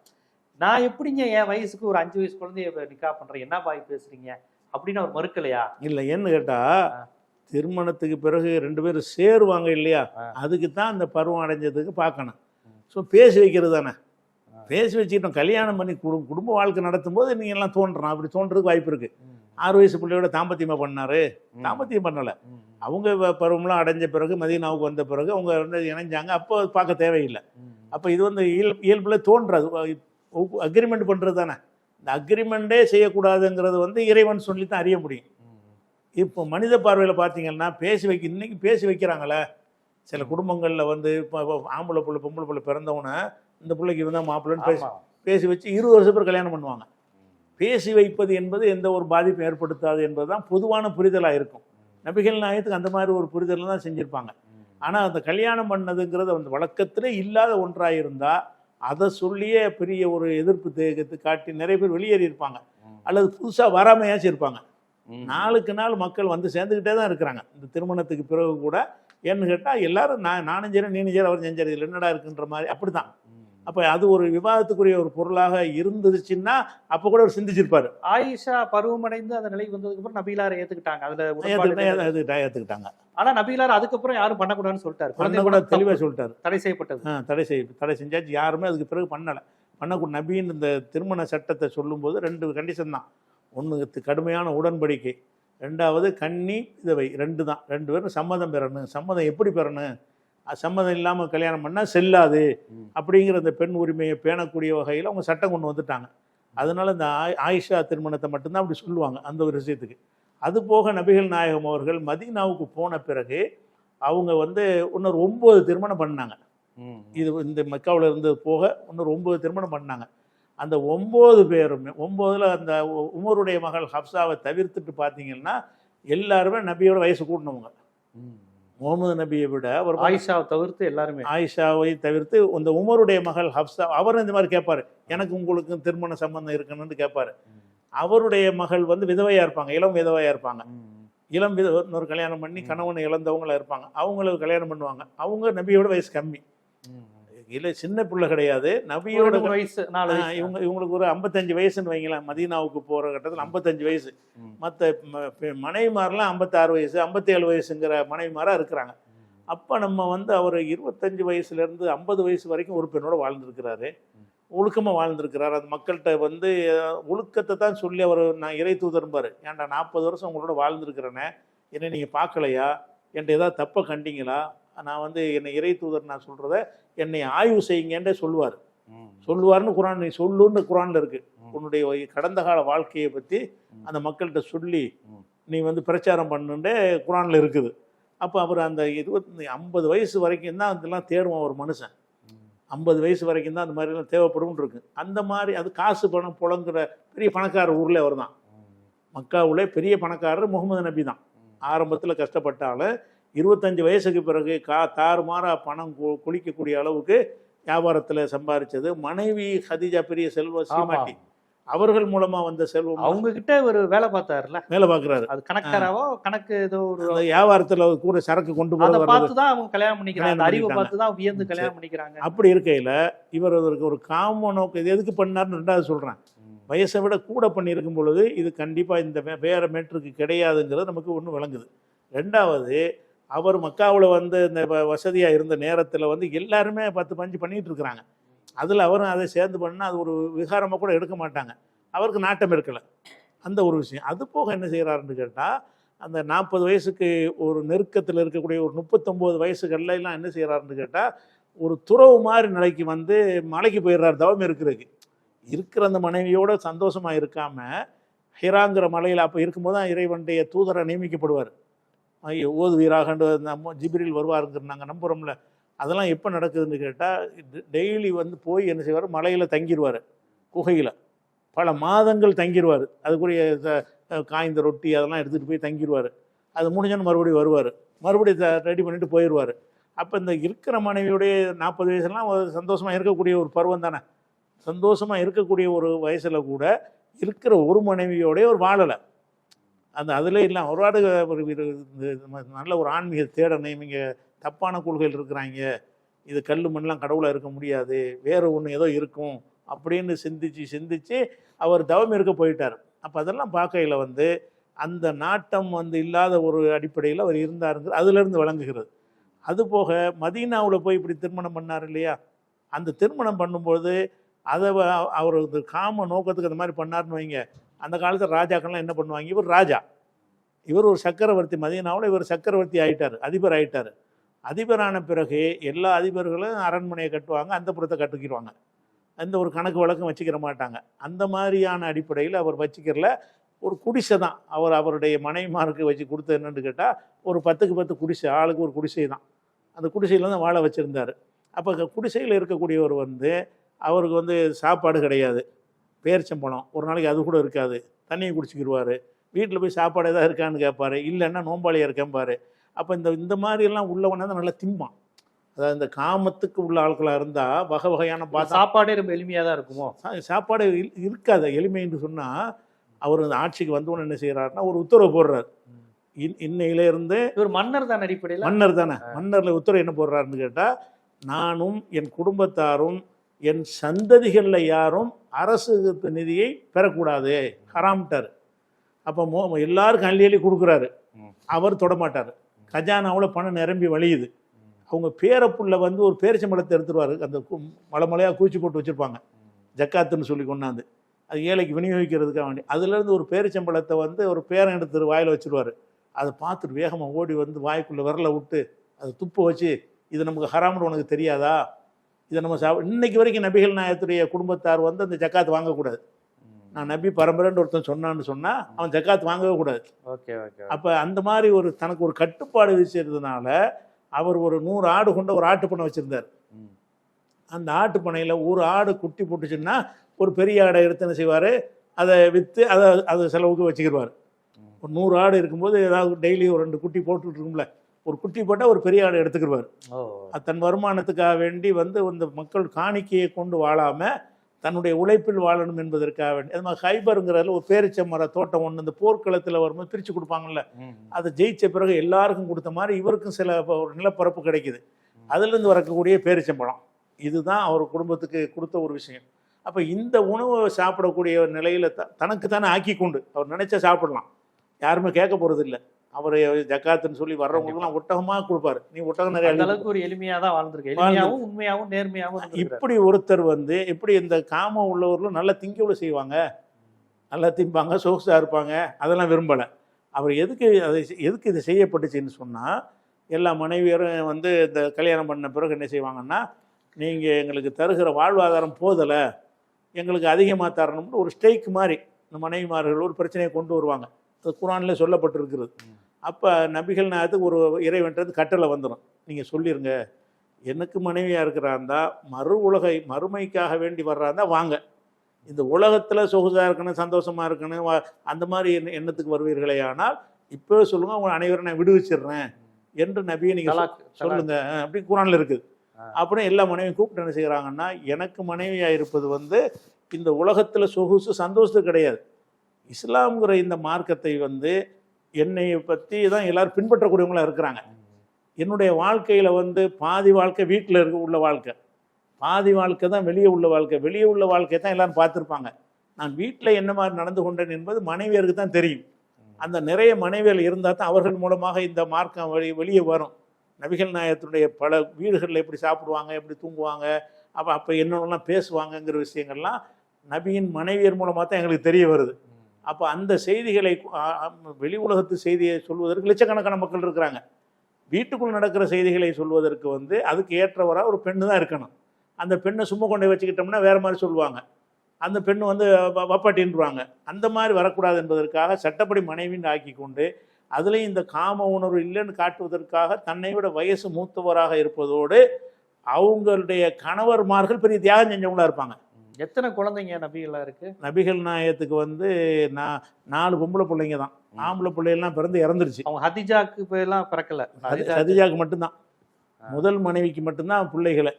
நான் எப்படிங்க என் வயசுக்கு ஒரு அஞ்சு வயசு குழந்தைய இப்ப நிக்கா பண்றேன்? என்ன பாய் பேசுறீங்க? அப்படின்னு அவர் மறுக்கலையா? இல்லை ஏன்னு கேட்டா. திருமணத்துக்கு பிறகு ரெண்டு பேரும் சேருவாங்க இல்லையா. அதுக்கு தான் அந்த பருவம் அடைஞ்சதுக்கு பார்க்கணும். ஸோ பேசி வைக்கிறது தானே. பேசி வச்சுக்கிட்டோம் கல்யாணம் பண்ணி குடும்ப குடும்ப வாழ்க்கை நடத்தும் போது நீங்க எல்லாம் தோன்றலாம் அப்படி தோன்றதுக்கு வாய்ப்பு இருக்கு. ஆறு வயசு பிள்ளையோட தாம்பத்தியமா பண்ணாரு? தாம்பத்தியம் பண்ணல. அவங்க பருவம்லாம் அடைஞ்ச பிறகு மதீனாவுக்கு வந்த பிறகு அவங்க வந்து இணைஞ்சாங்க. அப்போ பார்க்க தேவையில்லை. அப்போ இது வந்து இயல் இயல்பில் தோன்றது. அக்ரிமெண்ட் பண்ணுறது தானே? இந்த அக்ரிமெண்ட்டே செய்யக்கூடாதுங்கிறது வந்து இறைவன் சொல்லி தான் அறிய முடியும். இப்போ மனித பார்வையில் பார்த்தீங்கன்னா பேசி வைக்க இன்னைக்கு பேசி வைக்கிறாங்களே. சில குடும்பங்களில் வந்து இப்போ ஆம்பளை பிள்ளை பொம்பளை பிள்ளை பிறந்தவொன்னே இந்த பிள்ளைக்கு இவன் தான் மாப்பிள்ளைன்னு பேசி. பேசி வச்சு இருபது வருஷம் பேர் கல்யாணம் பண்ணுவாங்க. பேசி வைப்பது என்பது எந்த ஒரு பாதிப்பும் ஏற்படுத்தாது என்பது தான் பொதுவான புரிதலாக இருக்கும். நபிகள் நாயத்துக்கு அந்த மாதிரி ஒரு புரிதல் தான் செஞ்சுருப்பாங்க. ஆனால் அந்த கல்யாணம் பண்ணதுங்கிறது அந்த வழக்கத்திலே இல்லாத ஒன்றாக இருந்தால் அதை சொல்லியே பெரிய ஒரு எதிர்ப்பு தே- காட்டி நிறைய பேர் வெளியேறி இருப்பாங்க. அல்லது புதுசாக வராமையாச்சும் இருப்பாங்க? நாளுக்கு நாள் மக்கள் வந்து சேர்ந்துக்கிட்டே தான் இருக்கிறாங்க. இந்த திருமணத்துக்கு பிறகு கூட ஏன்னு கேட்டால் எல்லாரும் நான் நானும் சரி நீனும் சரி அவர் செஞ்சார் இதில் என்னடா இருக்குன்ற மாதிரி அப்படி தான் அப்போ அது ஒரு விவாதத்துக்குரிய ஒரு பொருளாக இருந்துச்சுன்னா அப்போ கூட அவர் சிந்திச்சிருப்பாரு. ஆயிஷா பருவமடைந்து அந்த நிலைக்கு வந்ததுக்கு அப்புறம் நபிலாரை ஏத்துக்கிட்டாங்க. அதுல ஏற்றுக்கிட்டாங்க ஆனா நபிலார் அதுக்கப்புறம் யாரும் பண்ணக்கூடாதுன்னு சொல்லிட்டாரு. குழந்தை கூட தெளிவாக சொல்லிட்டாரு. தடை செய்யப்பட்டது. தடை செய் தடை செஞ்சாச்சு. யாருமே அதுக்கு பிறகு பண்ணலை. பண்ணக்கூட நபின்னு இந்த திருமண சட்டத்தை சொல்லும்போது ரெண்டு கண்டிஷன் தான். ஒன்று கடுமையான உடன்படிக்கை. ரெண்டாவது கன்னி விதவை. ரெண்டு தான். ரெண்டு பேரும் சம்மதம் பெறணும். சம்மதம் எப்படி பெறணும்? சம்மதம் இல்லாமல் கல்யாணம் பண்ணால் செல்லாது. அப்படிங்கிற அந்த பெண் உரிமையை பேணக்கூடிய வகையில் அவங்க சட்டம் கொண்டு வந்துட்டாங்க. அதனால இந்த ஆய்- ஆயிஷா திருமணத்தை மட்டும்தான் அப்படி சொல்லுவாங்க அந்த ஒரு விஷயத்துக்கு. அது போக நபிகள் நாயகம் அவர்கள் மதீனாவுக்கு போன பிறகு அவங்க வந்து இன்னொரு ஒம்பது திருமணம் பண்ணாங்க. இது இந்த மக்காவில் இருந்தது போக இன்னொரு ஒம்பது திருமணம் பண்ணாங்க. அந்த ஒம்பது பேருமே ஒம்போதில் அந்த உமருடைய மகள் ஹப்சாவை தவிர்த்துட்டு பார்த்தீங்கன்னா எல்லாருமே நபியோட வயசு கூட்டினவங்க. முகமது நபியை விட ஒரு ஆயிஷாவை தவிர்த்து எல்லாருமே. ஆயிஷாவை தவிர்த்து இந்த உமருடைய மகள் ஹப்சா அவரும் இந்த மாதிரி கேட்பாரு எனக்கு உங்களுக்கு திருமண சம்பந்தம் இருக்கணும்னு கேட்பாரு அவருடைய மகள் வந்து விதவையா இருப்பாங்க இளம் விதவையா இருப்பாங்க. இளம் வித இன்னொரு கல்யாணம் பண்ணி கணவனை இழந்தவங்களா இருப்பாங்க. அவங்களுக்கு கல்யாணம் பண்ணுவாங்க. அவங்க நபியோட வயசு கம்மி. இல்லை சின்ன பிள்ளை கிடையாது. நபியோட வயசு நாலு. இவங்க இவங்களுக்கு ஒரு ஐம்பத்தஞ்சு வயசுன்னு வைங்களேன். மதீனாவுக்கு போகிற கட்டத்தில் ஐம்பத்தஞ்சு வயசு. மற்ற மனைவிமாரெலாம் ஐம்பத்தாறு வயசு ஐம்பத்தேழு வயசுங்கிற மனைவிமாராக இருக்கிறாங்க. அப்போ நம்ம வந்து அவர் இருபத்தஞ்சு வயசுலேருந்து ஐம்பது வயசு வரைக்கும் ஒரு பெண்ணோட வாழ்ந்துருக்கிறாரு. ஒழுக்கமாக வாழ்ந்துருக்கிறார். அது மக்கள்கிட்ட வந்து ஒழுக்கத்தை தான் சொல்லி அவர் நான் இறை தூதர்பார் ஏன்டா நாற்பது வருஷம் உங்களோட வாழ்ந்துருக்கிறேனே. என்னை நீங்கள் பார்க்கலையா? என்கிட்ட ஏதாவது தப்பை கண்டீங்களா? நான் வந்து என்னை இறை தூதர் நான் சொல்கிறத என்னை ஆய்வு செய்யுங்கன்றே சொல்லுவார். சொல்லுவார்னு குரான் நீ சொல்லுன்னு குரான்ல இருக்கு. உன்னுடைய கடந்த கால வாழ்க்கையை பற்றி. அந்த மக்கள்கிட்ட சொல்லி. நீ வந்து பிரச்சாரம் பண்ணுண்டே குரானில் இருக்குது அப்போ அவர் அந்த இருபத்தி ஐம்பது வயசு வரைக்கும் தான் அதெல்லாம் தேடுவான் ஒரு மனுஷன். ஐம்பது வயசு வரைக்கும் தான் அந்த மாதிரிலாம் தேவைப்படும் இருக்கு அந்த மாதிரி அது காசு பணம் புலங்குற பெரிய பணக்காரர் ஊரில் அவர் தான். மக்காவுல பெரிய பணக்காரர் முகமது நபி தான் ஆரம்பத்தில் கஷ்டப்பட்டாலும் இருபத்தஞ்சு வயசுக்கு பிறகு கா தாறுமாறா பணம் கு- குளிக்கக்கூடிய அளவுக்கு வியாபாரத்தில் சம்பாரிச்சது. மனைவி ஹதிஜா பெரிய செல்வ சீமாட்டி அவர்கள் மூலமா வந்த செல்வம். அவங்க கிட்ட ஒரு வேலை பார்த்தாருல. மேலே பார்க்குறாரு. அது கணக்கராவோ கணக்கு ஏதோ ஒரு வியாபாரத்தில் கூட சரக்கு கொண்டு போகிறது பார்த்து தான் அவங்க கல்யாணம் பண்ணிக்கிறாங்க. அறிவை. பார்த்து தான் வியந்து கல்யாணம் பண்ணிக்கிறாங்க. அப்படி இருக்கையில் இவர் அதற்கு ஒரு காம நோக்கம் இது எதுக்கு பண்ணார்னு ரெண்டாவது சொல்கிறேன் வயசை விட கூட பண்ணியிருக்கும் பொழுது இது கண்டிப்பாக இந்த வேற மேட்ருக்கு கிடையாதுங்கிறது நமக்கு ஒன்று விளங்குது. ரெண்டாவது அவர் மக்காவில் வந்து இந்த வசதியாக இருந்த நேரத்தில் வந்து எல்லாருமே பத்து பஞ்சு பண்ணிட்டு இருக்கிறாங்க. அதில் அவரும் அதை சேர்ந்து பண்ணால் அது ஒரு விகாரமாக கூட எடுக்க மாட்டாங்க. அவருக்கு நாட்டம் இருக்கலை. அந்த ஒரு விஷயம். அது போக என்ன செய்கிறாருன்னு கேட்டால் அந்த நாற்பது வயசுக்கு ஒரு நெருக்கத்தில் இருக்கக்கூடிய ஒரு முப்பத்தொம்போது வயசுகள்ல எல்லாம் என்ன செய்கிறாருன்னு கேட்டால் ஒரு துறவு மாதிரி நிலைக்கு வந்து மலைக்கு போயிடுறாரு. தவம் இருக்கிறதுக்கு. இருக்கிற அந்த மனைவியோட சந்தோஷமாக இருக்காமல் ஹிராங்கிற மலையில் அப்போ இருக்கும்போது தான் இறைவனுடைய தூதரை நியமிக்கப்படுவார். ஐயோ, ஓதுவீராகண்டு நம்ம ஜிப்ரில் வருவாருங்கிற நாங்கள் நம்புகிறோம்ல அதெல்லாம் எப்போ நடக்குதுன்னு கேட்டால் டெய்லி வந்து போய் என்ன செய்வார்? மலையில் தங்கிடுவார் குகையில். பல மாதங்கள் தங்கிடுவார் அதுக்குரிய காய்ந்த ரொட்டி அதெல்லாம் எடுத்துகிட்டு போய் தங்கிடுவார் அது முடிஞ்சோன்னு மறுபடியும் வருவார். மறுபடியும் ரெடி பண்ணிட்டு போயிடுவார் அப்போ இந்த இருக்கிற மனைவியுடைய நாற்பது வயசுலாம் சந்தோஷமாக இருக்கக்கூடிய ஒரு பருவம் தானே. சந்தோஷமாக இருக்கக்கூடிய ஒரு வயசில் கூட இருக்கிற ஒரு மனைவியோடய ஒரு வாழலை. அந்த அதில் இல்லை ஒரு இந்த நல்ல ஒரு ஆன்மீக தேடணும் இவங்க தப்பான கொள்கையில் இருக்கிறாங்க. இது கல் மண்ணெலாம் கடவுளாக இருக்க முடியாது. வேறு ஒன்று ஏதோ இருக்கும் அப்படின்னு சிந்திச்சு சிந்திச்சு அவர் தவம் இருக்க போயிட்டார். அப்போ அதெல்லாம் பார்க்கையில் வந்து அந்த நாட்டம் வந்து இல்லாத ஒரு அடிப்படையில் அவர் இருந்தாருங்கிறது அதுலேருந்து விளங்குகிறது. அதுபோக மதீனாவில் போய் இப்படி திருமணம் பண்ணார் இல்லையா? அந்த திருமணம் பண்ணும்போது அதை அவர் காம நோக்கத்துக்கு அந்த மாதிரி பண்ணாருன்னு வைங்க. அந்த காலத்தில் ராஜாக்கள்லாம் என்ன பண்ணுவாங்க? இவர் ராஜா. இவர் ஒரு சக்கரவர்த்தி மதியனாவில் இவர் சக்கரவர்த்தி ஆயிட்டார் அதிபர் ஆகிட்டார் அதிபரான பிறகு எல்லா அதிபர்களும் அரண்மனையை கட்டுவாங்க அந்த புறத்தை கட்டுக்கிடுவாங்க. எந்த ஒரு கணக்கு வழக்கம் வச்சுக்கிற மாட்டாங்க. அந்த மாதிரியான அடிப்படையில் அவர் வச்சுக்கிறல ஒரு குடிசை தான். அவர் அவருடைய மனைவிமாருக்கு வச்சு கொடுத்தது என்னென்னு கேட்டால் ஒரு பத்துக்கு பத்து குடிசை ஆளுக்கு ஒரு குடிசை தான். அந்த குடிசையில் தான் வாழ வச்சுருந்தார். அப்போ குடிசையில் இருக்கக்கூடியவர் வந்து அவருக்கு வந்து சாப்பாடு கிடையாது. பேரிச்சம்பழம். ஒரு நாளைக்கு அது கூட இருக்காது. தண்ணியை குடிச்சிக்கிடுவார் வீட்டில் போய் சாப்பாடு எதாவது இருக்கான்னு கேட்பாரு இல்லைன்னா நோம்பாளியாக இருக்கேன்பாரு அப்போ இந்த இந்த மாதிரியெல்லாம் உள்ளவனா தான் நல்லா திம்பான். அதாவது இந்த காமத்துக்கு உள்ள ஆட்களாக இருந்தால் வகை வகையான பார்த்தா சாப்பாடே ரொம்ப எளிமையா தான் இருக்குமோ? சாப்பாடு இருக்காது. எளிமைன்னு சொன்னால் அவர் அந்த ஆட்சிக்கு வந்தவொன்னு என்ன செய்கிறாருன்னா ஒரு உத்தரவு போடுறாரு. இன் இன்னையில இருந்து இவர் மன்னர் தான் அடிப்படையில? மன்னர் தானே. மன்னர்ல உத்தரவு என்ன போடுறாருன்னு கேட்டால் நானும் என் குடும்பத்தாரும் என் சந்ததிகளில் யாரும் அரசு நிதியை பெறக்கூடாது. ஹராம்ட்டார். அப்போ மோ எல்லாருக்கும் அள்ளி அள்ளி கொடுக்குறாரு. அவர் தொடமாட்டார். கஜானாவில் பணம் நிரம்பி வழியுது. அவங்க பேரப்புள்ள வந்து ஒரு பேரிச்சம்பழத்தை எடுத்துருவாரு. அந்த மலை மலையாக கூச்சி போட்டு வச்சுருப்பாங்க. ஜக்காத்துன்னு சொல்லி கொண்டாந்து. அது ஏழைக்கு விநியோகிக்கிறதுக்காக வேண்டி. அதுலேருந்து ஒரு பேரிச்சம்பழத்தை வந்து ஒரு பேரன் எடுத்து வாயில் வச்சிருவாரு. அதை பார்த்துட்டு வேகமாக ஓடி வந்து வாய்க்குள்ளே விரல விட்டு அதை துப்பு வச்சு இது நமக்கு ஹராம்னு உனக்கு தெரியாதா? இதை நம்ம சாப் இன்னைக்கு வரைக்கும் நபிகள் நாயத்துடைய குடும்பத்தார் வந்து அந்த ஜக்காத் வாங்கக்கூடாது. நான் நபி பரம்பரைன்னு ஒருத்தன் சொன்னான்னு சொன்னால் அவன் ஜக்காத் வாங்கவே கூடாது. ஓகே ஓகே அப்போ அந்த மாதிரி ஒரு தனக்கு ஒரு கட்டுப்பாடு விதிச்சிருந்தனால அவர் ஒரு நூறு ஆடு கொண்ட ஒரு ஆட்டு பண்ணை வச்சுருந்தார் அந்த ஆட்டு பண்ணையில் ஒரு ஆடு குட்டி போட்டுச்சுன்னா ஒரு பெரிய ஆடை எடுத்து என்ன செய்வார்? அதை விற்று அதை அதை செலவுக்கு வச்சுக்கிடுவார் ஒரு நூறு ஆடு இருக்கும்போது ஏதாவது டெய்லி ஒரு ரெண்டு குட்டி போட்டுட்டு இருக்கும்ல. ஒரு குட்டி போட்டால் ஒரு பெரிய ஆடை எடுத்துக்கிடுவார் தன் வருமானத்துக்காக வேண்டி வந்து இந்த மக்கள் காணிக்கையை கொண்டு வாழாமல் தன்னுடைய உழைப்பில் வாழணும் என்பதற்காக வேண்டி. அது மாதிரி ஹைபருங்கிறதுல ஒரு பேரிச்ச மர தோட்டம் ஒன்று இந்த போர்க்களத்தில் வரும்போது பிரித்து கொடுப்பாங்கல்ல. அதை ஜெயிச்ச பிறகு எல்லாருக்கும் கொடுத்த மாதிரி இவருக்கும் சில ஒரு நிலப்பரப்பு கிடைக்குது. அதுலேருந்து வரக்கூடிய பேரிச்சம்பழம். இதுதான் அவர் குடும்பத்துக்கு கொடுத்த ஒரு விஷயம். அப்போ இந்த உணவை சாப்பிடக்கூடிய நிலையில் த தனக்கு தானே ஆக்கி கொண்டு அவர் நினைச்சா சாப்பிடலாம். யாருமே கேட்க போகிறது இல்லை அவர் ஜக்காத்துன்னு சொல்லி வர்றவங்களுக்குலாம் ஒட்டகமாக கொடுப்பாரு. நீ ஒட்டகம் நிறைய அளவுக்கு ஒரு எளிமையா தான் வாழ்ந்திருக்கு. எளிமையாவும் உண்மையாவும் நேர்மையாவும் இருந்திருக்கிறார். இப்படி ஒருத்தர் வந்து எப்படி இந்த காமம் உள்ளவர்களும் நல்லா திங்கவுல செய்வாங்க. நல்லா திம்பாங்க சொகுசாக இருப்பாங்க. அதெல்லாம் விரும்பலை. அவர் எதுக்கு அதை எதுக்கு இது செய்யப்பட்டுச்சுன்னு சொன்னால் எல்லா மனைவியரும் வந்து இந்த கல்யாணம் பண்ண பிறகு என்ன செய்வாங்கன்னா நீங்கள் எங்களுக்கு தருகிற வாழ்வாதாரம் போதலை எங்களுக்கு அதிகமாக தரணும்னு ஒரு ஸ்டேக் மாதிரி இந்த மனைவிமார்கள் ஒரு பிரச்சனையை கொண்டு வருவாங்க. அது குரானில் சொல்லப்பட்டிருக்கிறது. அப்போ நபிகள் நாயத்துக்கு ஒரு இறைவன்றது கட்டளை வந்துடும் நீங்கள் சொல்லிடுங்க எனக்கு மனைவியாக இருக்கிறாந்தா மறு உலகை மறுமைக்காக வேண்டி வர்றாந்தா வாங்க. இந்த உலகத்தில் சொகுசாக இருக்கணும் சந்தோஷமாக இருக்கணும் வா- அந்த மாதிரி எண்ண எண்ணத்துக்கு வருவீர்களே ஆனால் இப்போ சொல்லுங்கள் உங்களை அனைவரும் நான் விடுவிச்சிடுறேன் என்று நபியை நீங்கள் தலாக், தலாக். சொல்லுங்க. அஹ் அப்படி குரானில் இருக்குது. அப்புறம் எல்லா மனைவியும் கூப்பிட்டு என்ன செய்கிறாங்கன்னா எனக்கு மனைவியாக இருப்பது வந்து இந்த உலகத்தில் சொகுசு சந்தோஷத்து கிடையாது. இஸ்லாம்ங்கிற இந்த மார்க்கத்தை வந்து என்னையை பற்றி தான் எல்லோரும் பின்பற்றக்கூடியவங்களாக இருக்கிறாங்க. என்னுடைய வாழ்க்கையில் வந்து பாதி வாழ்க்கை வீட்டில் இருக்க உள்ள வாழ்க்கை. பாதி வாழ்க்கை தான் வெளியே உள்ள வாழ்க்கை. வெளியே உள்ள வாழ்க்கையை தான் எல்லாரும் பார்த்துருப்பாங்க. நான் வீட்டில் என்ன மாதிரி நடந்து கொண்டேன் என்பது மனைவியருக்கு தான் தெரியும். அந்த நிறைய மனைவியர் இருந்தால் தான் அவர்கள் மூலமாக இந்த மார்க்கம் வெளி வெளியே வரும். நபிகள் நாயகத்தினுடைய பல வீடுகளில் எப்படி சாப்பிடுவாங்க எப்படி தூங்குவாங்க அப்போ அப்போ என்னென்னலாம் பேசுவாங்கங்கிற விஷயங்கள்லாம் நபியின் மனைவியர் மூலமாக தான் எங்களுக்கு தெரிய வருது. அப்போ அந்த செய்திகளை வெளி உலகத்து செய்தியை சொல்வதற்கு லட்சக்கணக்கான மக்கள் இருக்கிறாங்க. வீட்டுக்குள் நடக்கிற செய்திகளை சொல்வதற்கு வந்து அதுக்கு ஏற்றவராக ஒரு பெண்ணு தான் இருக்கணும். அந்த பெண்ணை சும்மா கொண்டு வச்சுக்கிட்டோம்னா வேற மாதிரி சொல்லுவாங்க. அந்த பெண்ணு வந்து வ- அந்த மாதிரி வரக்கூடாது என்பதற்காக சட்டப்படி மனைவின்னு ஆக்கி கொண்டு அதுலேயும் இந்த காம உணர்வு இல்லைன்னு காட்டுவதற்காக தன்னை விட வயசு மூத்தவராக இருப்பதோடு அவங்களுடைய கணவர்மார்கள் பெரிய தியாகம் செஞ்சவங்களா இருப்பாங்க. எத்தனை குழந்தைங்க நபிகளா இருக்கு? நபிகள் நாயகத்துக்கு வந்து நான் நாலு பொம்பளை பிள்ளைங்க தான். ஆம்பளை பிள்ளைகள்லாம் பிறந்து இறந்துருச்சு. அவங்க ஹதிஜாக்கு போயெல்லாம் பிறக்கல. அது ஹதிஜா- சதிஜாக்கு மட்டும்தான். முதல் மனைவிக்கு மட்டும்தான் பிள்ளைகளை.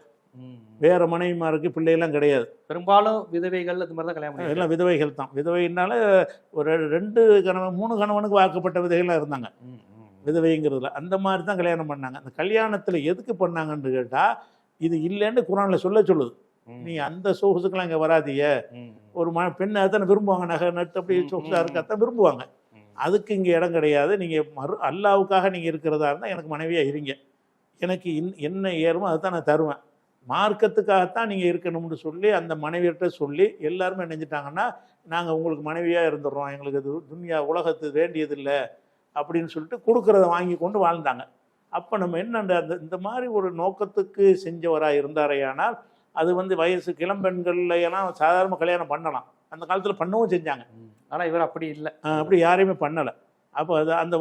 வேற மனைவிமாருக்கு பிள்ளைகள்லாம் கிடையாது. பெரும்பாலும் விதவைகள் அது மாதிரி தான் கல்யாணம். எல்லாம் விதவைகள் தான். விதவைனால ஒரு ரெண்டு கணவன் மூணு கணவனுக்கு வாக்கப்பட்ட விதைகள்லாம் இருந்தாங்க. விதவைங்கிறதுல. அந்த மாதிரி தான் கல்யாணம் பண்ணாங்க. அந்த கல்யாணத்தில் எதுக்கு பண்ணாங்கன்னு கேட்டால் இது இல்லைன்னு குரானில் சொல்ல சொல்லுது. நீ அந்த சொகுசுக்கெல்லாம் இங்கே வராதீங்க. ம். ஒரு ம பெண்ணை தானே விரும்புவாங்க? நகை நட்டு அப்படி சொகுசாக இருக்கத்தான் விரும்புவாங்க. அதுக்கு இங்கே இடம் கிடையாது. நீங்கள் மறு அல்லாவுக்காக நீங்கள் இருக்கிறதா இருந்தால் எனக்கு மனைவியாக இருங்க. எனக்கு இன் என்ன ஏறுமோ அதை தான் நான் தருவேன். மார்க்கத்துக்காகத்தான் நீங்கள் இருக்கணும்னு சொல்லி அந்த மனைவியிட்ட சொல்லி எல்லாருமே நினைஞ்சிட்டாங்கன்னா நாங்கள் உங்களுக்கு மனைவியாக இருந்துடுறோம் எங்களுக்கு இது துன்யா உலகத்து வேண்டியதில்லை அப்படின்னு சொல்லிட்டு கொடுக்குறத வாங்கி கொண்டு வாழ்ந்தாங்க. அப்போ நம்ம என்ன அந்த அந்த- இந்த மாதிரி ஒரு நோக்கத்துக்கு செஞ்சவராக இருந்தாரையானால் அது வந்து வயசு கிளம்பெண்கள்ல எல்லாம் சாதாரண கல்யாணம் பண்ணலாம். அந்த காலத்தில் பண்ணவும் செஞ்சாங்க. ம். ஆனா இவர் அப்படி இல்ல. அப்படி யாரையுமே பண்ணலை. அப்போ அது அந்த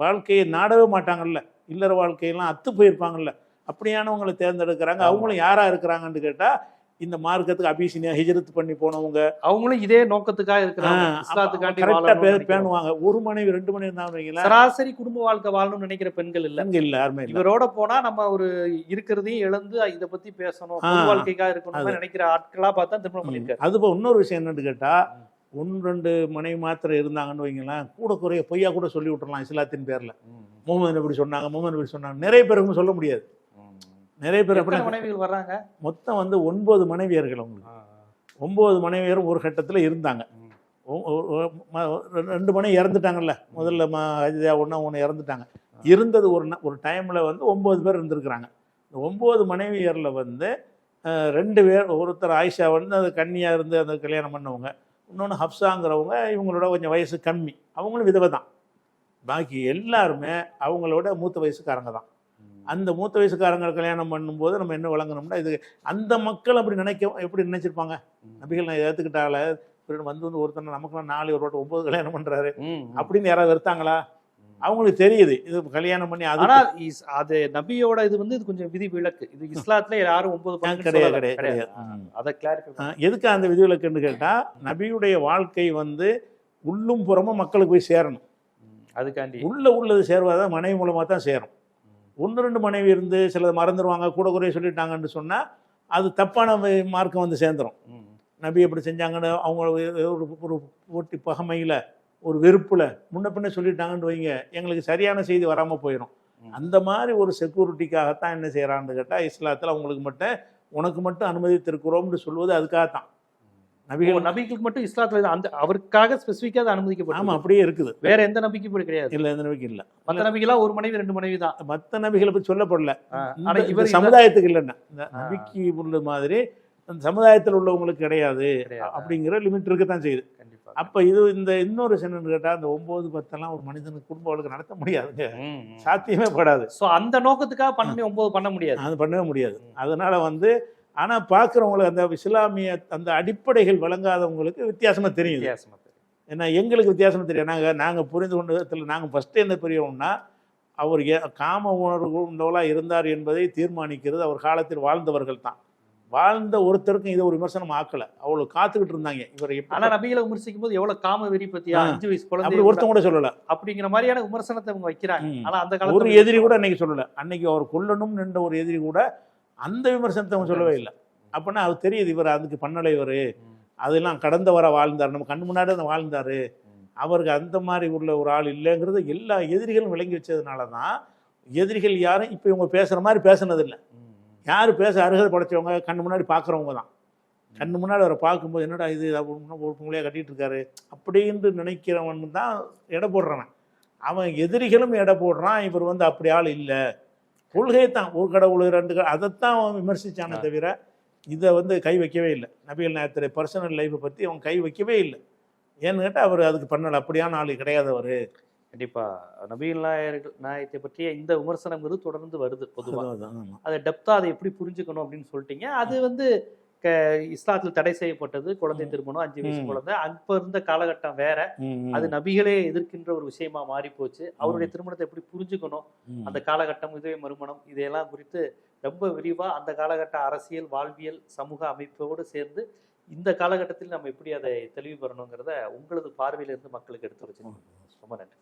வாழ்க்கையை நாடவே மாட்டாங்கல்ல. இல்லற வாழ்க்கையெல்லாம் அத்து போயிருப்பாங்கல்ல. அப்படியானவங்களை தேர்ந்தெடுக்கிறாங்க. அவங்களும் யாரா இருக்கிறாங்கன்னு கேட்டால் இந்த மார்க்கத்துக்கு அபிசினியா ஹிஜரத் பண்ணி போனவங்க. அவங்களும் இதே நோக்கத்துக்காக இருக்கிறாங்க. கரெக்டாக பேர். பேணுவாங்க. ஒரு மனைவி ரெண்டு மனைவி இருந்தாங்க வைங்களேன். சராசரி குடும்ப வாழ்க்கை வாழணும்னு நினைக்கிற பெண்கள் இல்ல. இங்க இல்லை யாருமே இவரோட போனா நம்ம ஒரு இருக்கிறதையும் இழந்து இத பத்தி பேசணும். வாழ்க்கைக்காக இருக்கணும் அது. நினைக்கிற ஆட்களா பார்த்தா திருமணம் பண்ணிருக்காரு அது இப்போ இன்னொரு விஷயம் என்னன்னு கேட்டால் ஒன்று ரெண்டு மனைவி மாத்திரம் இருந்தாங்கன்னு வைங்களேன் கூட குறைய பொய்யா கூட சொல்லி விட்டுறலாம் இஸ்லாத்தின் பேரில். முகமது நபி சொன்னாங்க முகமது நபி சொன்னாங்க. நிறைய பேருக்கு சொல்ல முடியாது. நிறைய பேர் எத்தனை அப்படி மனைவிகள் வர்றாங்க? மொத்தம் வந்து ஒன்பது மனைவியர்கள் அவங்களுக்கு. ஒன்பது மனைவியரும் ஒரு கட்டத்தில் இருந்தாங்க. ரெண்டு மணி இறந்துட்டாங்கல்ல. முதல்ல ம அஜிதா ஒன்றா ஒன்று இறந்துட்டாங்க. இருந்தது ஒரு ஒரு டைமில் வந்து ஒம்பது பேர் இருந்திருக்கிறாங்க. இந்த ஒம்பது மனைவியரில் வந்து ரெண்டு பேர் ஒருத்தர் ஆயிஷா வந்து அது கன்னியாக இருந்து அந்த கல்யாணம் பண்ணவங்க. இன்னொன்று ஹப்சாங்கிறவங்க இவங்களோட கொஞ்சம் வயசு கம்மி. அவங்களும் விதவை தான் பாக்கி எல்லாருமே அவங்களோட மூத்த வயசுக்காரங்க தான். அந்த மூத்த வயசுக்காரங்க கல்யாணம் பண்ணும்போது நம்ம என்ன வழங்கணும்னா இது அந்த மக்கள் அப்படி நினைக்க எப்படி நினைச்சிருப்பாங்க? நபிகள் நான் ஏற்றுக்கிட்டால வந்து வந்து ஒருத்தனை நமக்குலாம் நாலு ஒரு வாட்டி ஒன்பது கல்யாணம் பண்றாரு. ம். அப்படின்னு யாராவது வெறுத்தாங்களா? அவங்களுக்கு தெரியுது இது கல்யாணம் பண்ணி ஆனா அது நபியோட இது வந்து இது கொஞ்சம் விதி விலக்கு இது இஸ்லாத்துல யாரும் ஒன்பது கிடையாது. கிடையாது. அதை கிளாரிஃபை எதுக்கு அந்த விதிவிலக்குன்னு கேட்டால் நபியுடைய வாழ்க்கை வந்து உள்ளும் புறமும் மக்களுக்கு போய் சேரணும். அதுக்காண்டி. உள்ள உள்ளது சேர்வதான் மனைவி மூலமாக தான் சேரும். ஒன்று ரெண்டு மனைவி இருந்து சிலது மறந்துடுவாங்க கூட குறைய சொல்லிட்டாங்கன்னு சொன்னால் அது தப்பான மார்க்கம் வந்து சேர்ந்துடும். நபி எப்படி செஞ்சாங்கன்னு அவங்க ஒரு ஒரு போட்டி பகமையில் ஒரு வெறுப்பில் முன்ன பின்ன சொல்லிட்டாங்கன்னு வைங்க எங்களுக்கு சரியான செய்தி வராமல் போயிடும். அந்த மாதிரி ஒரு செக்யூரிட்டிக்காகத்தான் என்ன செய்கிறான்னு கேட்டால் இஸ்லாத்தில் அவங்களுக்கு மட்டும் உனக்கு மட்டும் அனுமதித்திருக்கிறோம்னு சொல்வது அதுக்காகத்தான் நபிகள் நபிகளுக்கு மட்டும் இஸ்லாத்துல அந்த அவருக்காக ஸ்பெசிஃபிக்கா அது அனுமதிக்கப்படும் ஆமாம் அப்படியே இருக்குது. வேற எந்த நபிக்கும் இப்படி கிடையாது. இல்லை எந்த நபிக்கு இல்லை. மத்த நபிகளா ஒரு மனைவி ரெண்டு மனைவி தான். மற்ற நபிகளை பற்றி சொல்லப்படல. ஆனா இவர் சமுதாயத்துக்கு இல்லைன்னா. நபிக்கு உள்ள மாதிரி அந்த சமுதாயத்தில் உள்ளவங்களுக்கு கிடையாது. அப்படிங்கிற லிமிட் இருக்கத்தான் செய்யுது. கண்டிப்பா. அப்போ இது இந்த இன்னொரு என்னன்னு கேட்டால் அந்த ஒம்பது பத்தெல்லாம் ஒரு மனிதனுக்கு குடும்ப வாழ்க்கை நடத்த முடியாதுங்க. சாத்தியமே படாது. சோ அந்த நோக்கத்துக்காக பண்ணி ஒன்பது பண்ண முடியாது. அது பண்ணவே முடியாது. அதனால வந்து ஆனால் பார்க்குறவங்களுக்கு அந்த இஸ்லாமிய அந்த அடிப்படைகள் வழங்காதவங்களுக்கு வித்தியாசமாக தெரியுது வித்தியாசமா தெரியும். ஏன்னா எங்களுக்கு வித்தியாசம் தெரியும். நாங்கள் நாங்கள் புரிந்து கொண்ட விதத்தில் நாங்கள் ஃபஸ்ட்டு என்ன பெரியவங்கன்னா அவர் காம உணர்வு உள்ளவளாக இருந்தார் என்பதை தீர்மானிக்கிறது அவர் காலத்தில் வாழ்ந்தவர்கள் தான். வாழ்ந்த ஒருத்தருக்கும் இதை ஒரு விமர்சனம் ஆக்கலை. அவ்வளோ காத்துக்கிட்டு இருந்தாங்க. இவர் ஆனா நபிகளை விமர்சிக்கும் போது எவ்வளவு காம வெறி பத்தியா. அஞ்சு வயசு குழந்தை ஒருத்தன் கூட சொல்லலை. அப்படிங்கிற மாதிரியான விமர்சனத்தை இவங்க வைக்கிறாங்க. ஆனா அந்த ஒரு காலத்துல எதிரி கூட அன்னைக்கு சொல்லலை. அன்னைக்கு அவர் கொல்லணும் நின்ற ஒரு எதிரி கூட அந்த விமர்சனத்தை அவன் சொல்லவே இல்லை. அப்படின்னா அது தெரியுது இவர் அதுக்கு பண்ணலை இவர் ம். அதெல்லாம் கடந்த வர வாழ்ந்தார். நம்ம கண் முன்னாடி அந்த வாழ்ந்தார். அவருக்கு அந்த மாதிரி உள்ள ஒரு ஆள் இல்லைங்கிறது எல்லா எதிரிகளும் விளங்கி வச்சதுனால தான் எதிரிகள் யாரும் இப்போ இவங்க பேசுகிற மாதிரி பேசுனதில்லை. யார் பேச அருகதை படைச்சவங்க கண்ணு முன்னாடி பார்க்குறவங்க தான். கண்ணு முன்னாடி அவரை பார்க்கும்போது என்னடா இது ஒரு பொங்கலையாக கட்டிட்டு இருக்காரு. அப்படின்னு நினைக்கிறவன் தான் எடை போடுறவன். அவன் எதிரிகளும் எடை போடுறான் இவர் வந்து அப்படி ஆள் இல்லை. கொள்கை தான் ஒரு கடவுள் ரெண்டு அதைத்தான் அவன் விமர்சிச்சானே ஆ. தவிர இதை வந்து கை வைக்கவே இல்லை. நபிகள் நாயத்துடைய பர்சனல் லைஃப்பை பற்றி அவன் கை வைக்கவே இல்லை. ஏன்னு கேட்டால் அவர் அதுக்கு பண்ணலை. அப்படியான ஆள் கிடையாது அவர். கண்டிப்பா. நபிகள் நாயர்கள் நாயத்தை பற்றிய இந்த விமர்சனங்கிறது தொடர்ந்து வருது பொதுவா. அதை டெப்தா அதை எப்படி புரிஞ்சுக்கணும் அப்படின்னு சொல்லிட்டீங்க. அது வந்து இஸ்லாத்தில் தடை செய்யப்பட்டது குழந்தை திருமணம் அஞ்சு வயசு. குழந்தை. அப்ப இருந்த காலகட்டம் வேற. அது நபிகளே எதிர்க்கின்ற ஒரு விஷயமா மாறி போச்சு அவருடைய திருமணத்தை எப்படி புரிஞ்சுக்கணும்? அந்த காலகட்டம் இதுவே மறுமணம் இதையெல்லாம் குறித்து ரொம்ப விரிவா அந்த காலகட்ட அரசியல் வாழ்வியல் சமூக அமைப்போடு சேர்ந்து இந்த காலகட்டத்தில் நம்ம எப்படி அதை தெளிவு பெறணுங்கிறத உங்களது பார்வையிலிருந்து மக்களுக்கு எடுத்து வச்சிருக்கோம். ரொம்ப நன்றி.